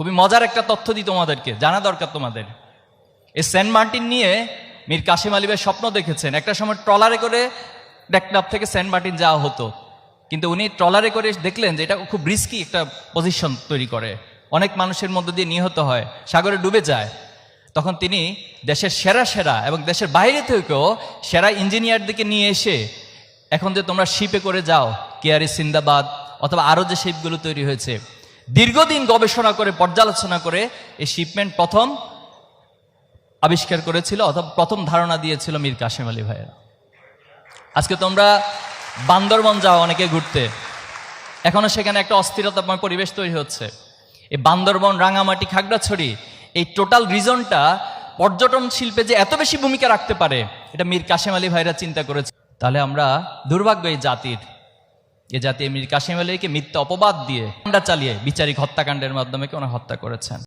খুবই মজার একটা তথ্য দিই তোমাদেরকে, জানা দরকার তোমাদের। এই সেন্ট মার্টিন নিয়ে মীর কাশিম আলী ভাই স্বপ্ন দেখেছেন, একটা সময় ট্রলারে করে ডেকনাপ থেকে সেন্ট মার্টিন যাওয়া হতো। কিন্তু উনি ট্রলারে করে দেখলেন যে এটা খুব রিস্কি একটা পজিশন তৈরি করে। অনেক মানুষের মধ্য দিয়ে নিহত হয়, সাগরে ডুবে যায়। তখন তিনি দেশের সেরা সেরা এবং দেশের বাইরে থেকেও সেরা ইঞ্জিনিয়ারদেরকে নিয়ে এসে, এখন যে তোমরা শিপে করে যাও কেয়ারি সিন্দাবাদ, অথবা আরও যে শিপগুলো তৈরি হয়েছে দীর্ঘদিন গবেষণা করে, পর্যালোচনা করে এই শিপমেন্ট প্রথম আবিষ্কার করেছিল অথবা প্রথম ধারণা দিয়েছিল মীর কাশেম আলী ভাইয়েরা। আজকে তোমরা বান্দরবন যাও অনেকে ঘুরতে। এখনও সেখানে একটা অস্থিরতাময় পরিবেশ তৈরি হচ্ছে। এই বান্দরবন, রাঙামাটি, খাগড়াছড়ি, এই টোটাল রিজনটা পর্যটন শিল্পে যে এত বেশি ভূমিকা রাখতে পারে, এটা মীর কাশেম আলী ভাইরা চিন্তা করেছে। তাহলে আমরা দুর্ভাগ্য এই জাতির এ জাতি মীর কাশেম আলীকে মিথ্যা অপবাদ দিয়ে আমরা চালিয়ে বিচারিক হত্যাকাণ্ডের মাধ্যমে কেউ হত্যা করেছেন?